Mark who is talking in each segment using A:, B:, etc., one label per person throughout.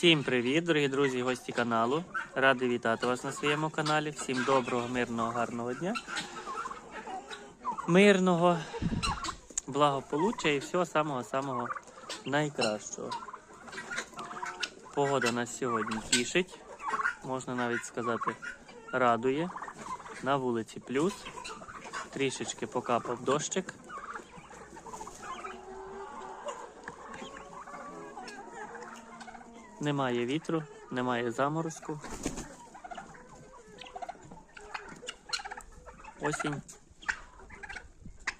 A: Всім привіт, дорогі друзі, і гості каналу. Радий вітати вас на своєму каналі. Всім доброго, мирного, гарного дня. Мирного, благополуччя і всього самого-самого найкращого. Погода нас сьогодні тішить, можна навіть сказати, радує. На вулиці плюс. Трішечки покапав дощик. Немає вітру, немає заморозку. Осінь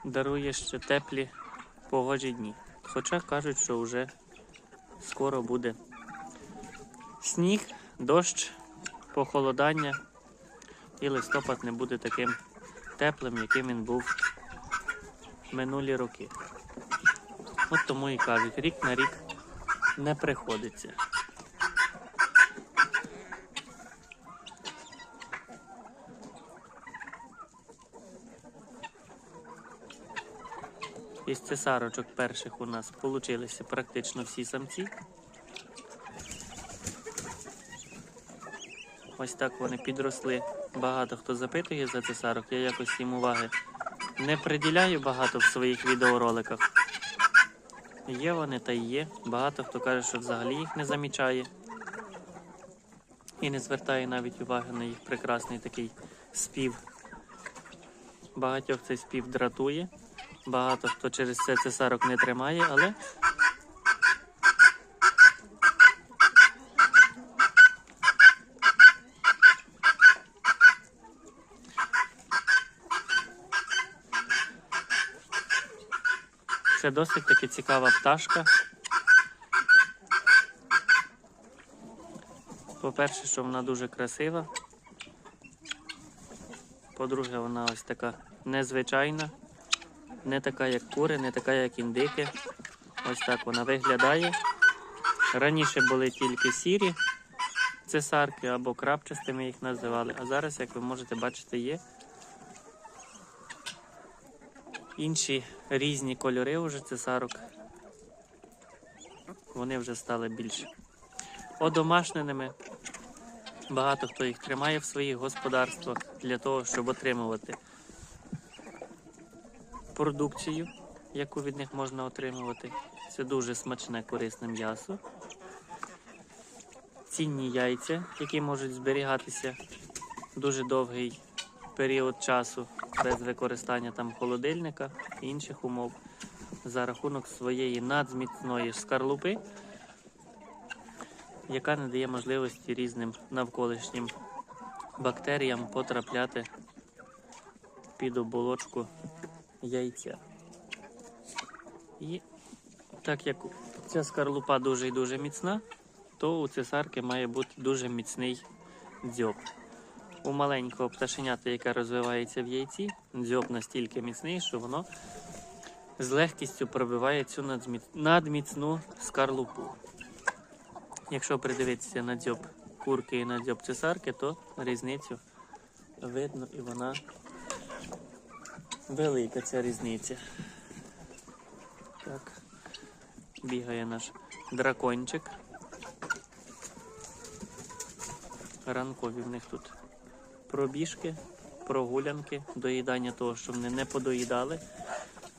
A: дарує ще теплі погожі дні. Хоча кажуть, що вже скоро буде сніг, дощ, похолодання, і листопад не буде таким теплим, яким він був минулі роки. От тому і кажуть, рік на рік не приходиться. Із цесарочок перших у нас получилися практично всі самці. Ось так вони підросли. Багато хто запитує за цесарок. Я якось їм уваги не приділяю багато в своїх відеороликах. Є вони та й є. Багато хто каже, що взагалі їх не замічає. І не звертає навіть уваги на їх прекрасний такий спів. Багатьох цей спів дратує. Багато хто через це цесарок не тримає, але це досить таки цікава пташка. По-перше, що вона дуже красива. По-друге, вона ось така незвичайна. Не така, як кури, не така, як індики. Ось так вона виглядає. Раніше були тільки сірі цесарки або крапчастими їх називали. А зараз, як ви можете бачити, є інші різні кольори уже цесарок. Вони вже стали більш одомашненими. Багато хто їх тримає в своїх господарствах для того, щоб отримувати продукцію, яку від них можна отримувати. Це дуже смачне корисне м'ясо. Цінні яйця, які можуть зберігатися дуже довгий період часу без використання там холодильника і інших умов за рахунок своєї надзміцної скарлупи, яка не дає можливості різним навколишнім бактеріям потрапляти під оболочку яйця. І так як ця скорлупа дуже і дуже міцна, то у цесарки має бути дуже міцний дзьоб. У маленького пташенята, яке розвивається в яйці, дзьоб настільки міцний, що воно з легкістю пробиває цю надміцну скарлупу. Якщо придивитися на дзьоб курки і на дзьоб цесарки, то різницю видно і вона велика ця різниця. Так, бігає наш дракончик. Ранкові в них тут пробіжки, прогулянки, доїдання того, що вони не подоїдали.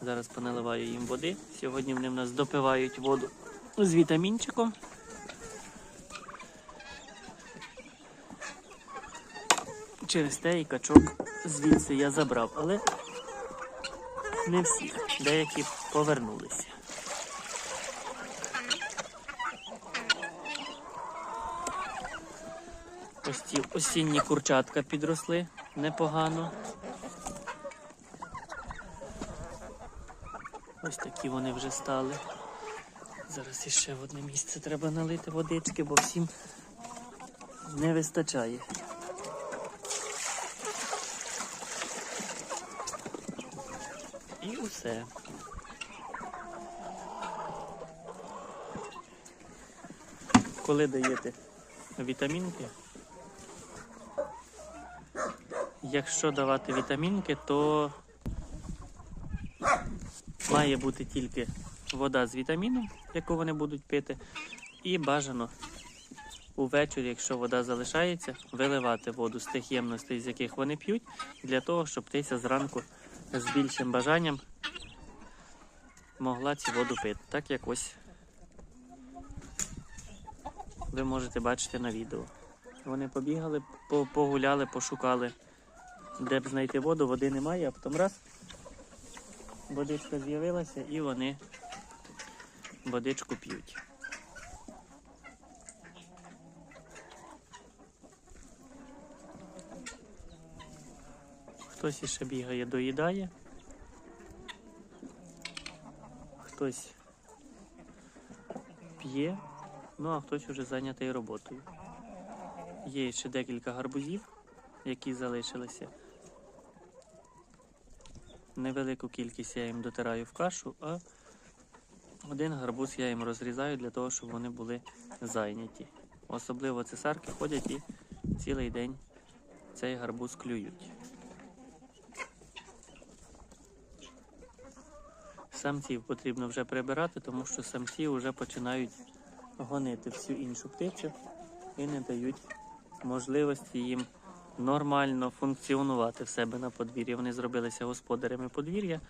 A: Зараз поналиваю їм води. Сьогодні вони в нас допивають воду з вітамінчиком. Через те і качок звідси я забрав, але не всіх, деякі повернулися. Ось ці осінні курчатка підросли непогано. Ось такі вони вже стали. Зараз іще в одне місце треба налити водички, бо всім не вистачає. І усе. Коли даєте вітамінки, якщо давати вітамінки, то має бути тільки вода з вітаміном, яку вони будуть пити, і бажано увечері, якщо вода залишається, виливати воду з тих ємностей, з яких вони п'ють, для того, щоб птиця зранку з більшим бажанням могла цю воду пити. Так як ось ви можете бачити на відео. Вони побігали, погуляли, пошукали, де б знайти воду, води немає, а потім раз водичка з'явилася і вони водичку п'ють. Хтось іще бігає, доїдає. Хтось п'є, ну а хтось уже зайнятий роботою. Є ще декілька гарбузів, які залишилися. Невелику кількість я їм дотираю в кашу, а один гарбуз я їм розрізаю для того, щоб вони були зайняті. Особливо цесарки ходять і цілий день цей гарбуз клюють. Самців потрібно вже прибирати, тому що самці вже починають гонити всю іншу птицю і не дають можливості їм нормально функціонувати в себе на подвір'ї. Вони зробилися господарями подвір'я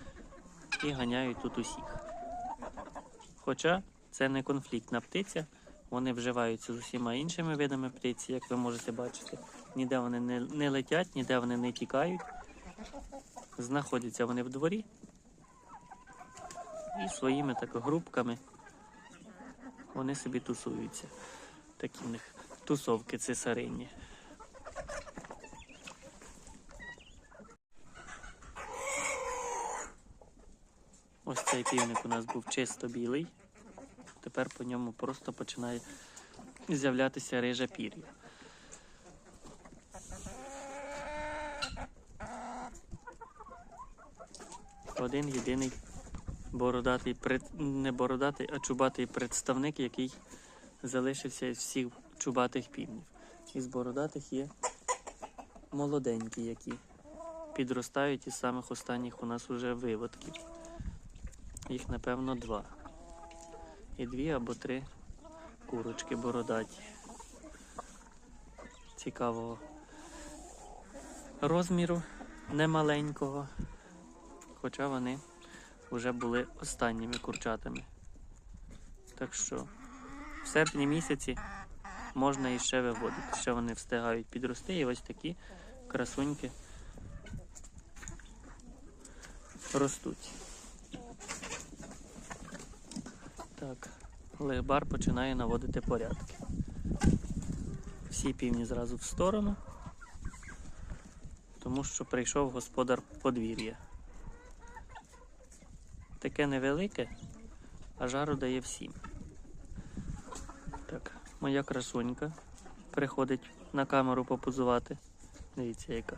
A: і ганяють тут усіх. Хоча це не конфліктна птиця, вони вживаються з усіма іншими видами птиці, як ви можете бачити. Ніде вони не, летять, ніде вони не тікають. Знаходяться вони в дворі і своїми так групками вони собі тусуються. Такі в них тусовки цесарині. Ось цей півник у нас був чисто білий. Тепер по ньому просто починає з'являтися рижа пір'я. Один єдиний бородатий не бородатий, а чубатий представник, який залишився із всіх чубатих півнів. Із бородатих є молоденькі, які підростають із самих останніх у нас уже виводків. Їх, напевно, два. І дві або три курочки бородаті. Цікавого розміру, немаленького, хоча вони вже були останніми курчатами. Так що в серпні місяці можна іще виводити. Ще вони встигають підрости і ось такі красуньки ростуть. Так, легбар починає наводити порядки. Всі півні зразу в сторону, тому що прийшов господар подвір'я. Таке невелике, а жару дає всім. Так, моя красунька приходить на камеру попозувати. Дивіться, яка.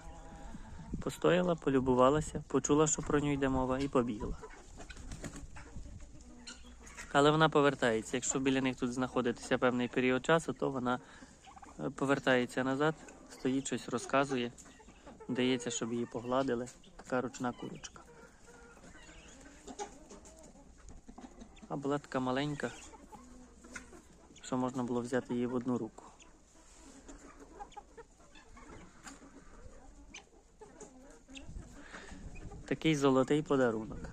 A: Постояла, полюбувалася, почула, що про нього йде мова, і побігла. Але вона повертається. Якщо біля них тут знаходитися певний період часу, то вона е, повертається назад, стоїть щось розказує, дається, щоб її погладили. Така ручна курочка. А була така маленька, що можна було взяти її в одну руку. Такий золотий подарунок.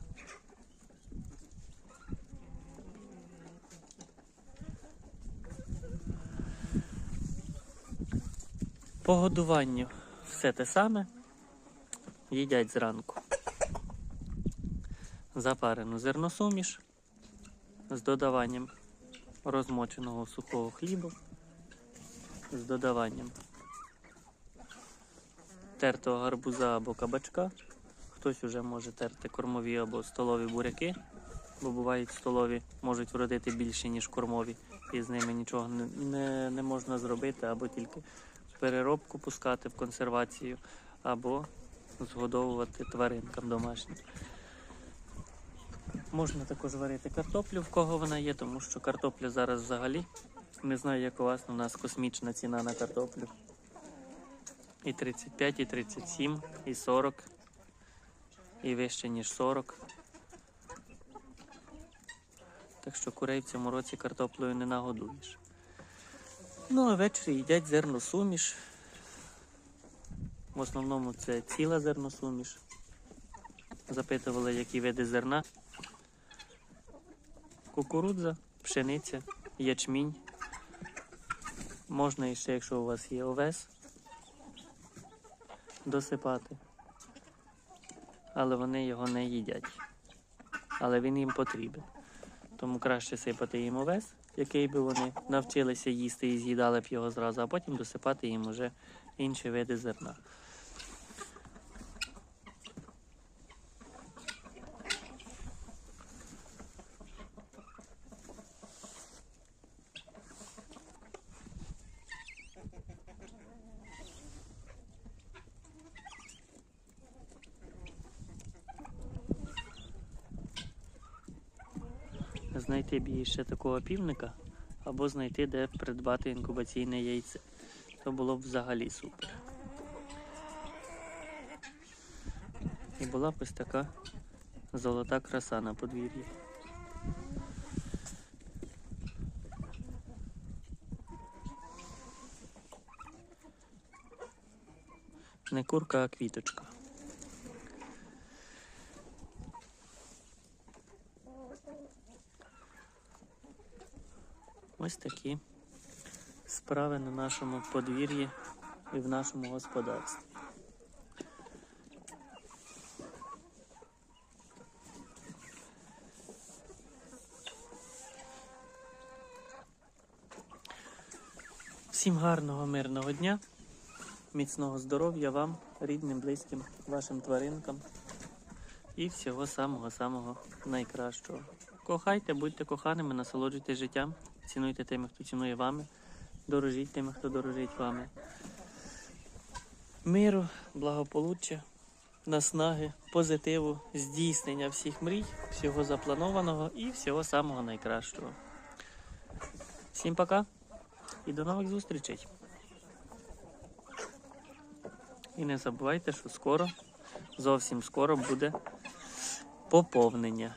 A: По годуванню все те саме. Їдять зранку. Запарену зерносуміш з додаванням розмоченого сухого хлібу, з додаванням тертого гарбуза або кабачка. Хтось вже може терти кормові або столові буряки, бо бувають столові, можуть вродити більше, ніж кормові, і з ними нічого не, не, не можна зробити, або тільки переробку пускати в консервацію, або згодовувати тваринкам домашнім. Можна також варити картоплю, в кого вона є, тому що картопля зараз взагалі. Не знаю, як у вас, у нас космічна ціна на картоплю. І 35, і 37, і 40, і вище, ніж 40. Так що курей в цьому році картоплею не нагодуєш. Ну, а ввечері їдять зерносуміш. В основному це ціла зерносуміш. Запитували, які види зерна. Кукурудза, пшениця, ячмінь. Можна іще, якщо у вас є овес, досипати. Але вони його не їдять. Але він їм потрібен. Тому краще сипати їм овес, який би вони навчилися їсти і з'їдали б його зразу, а потім досипати їм уже інші види зерна. Знайти б їй ще такого півника, або знайти, де придбати інкубаційне яйце. То було б взагалі супер. І була б ось така золота краса на подвір'ї. Не курка, а квіточка. Ось такі справи на нашому подвір'ї і в нашому господарстві. Всім гарного, мирного дня, міцного здоров'я вам, рідним, близьким, вашим тваринкам і всього самого-самого найкращого. Кохайте, будьте коханими, насолоджуйтесь життям, цінуйте тими, хто цінує вами, дорожіть тими, хто дорожить вами. Миру, благополуччя, наснаги, позитиву, здійснення всіх мрій, всього запланованого і всього самого найкращого. Всім пока і до нових зустрічей. І не забувайте, що скоро, зовсім скоро буде поповнення.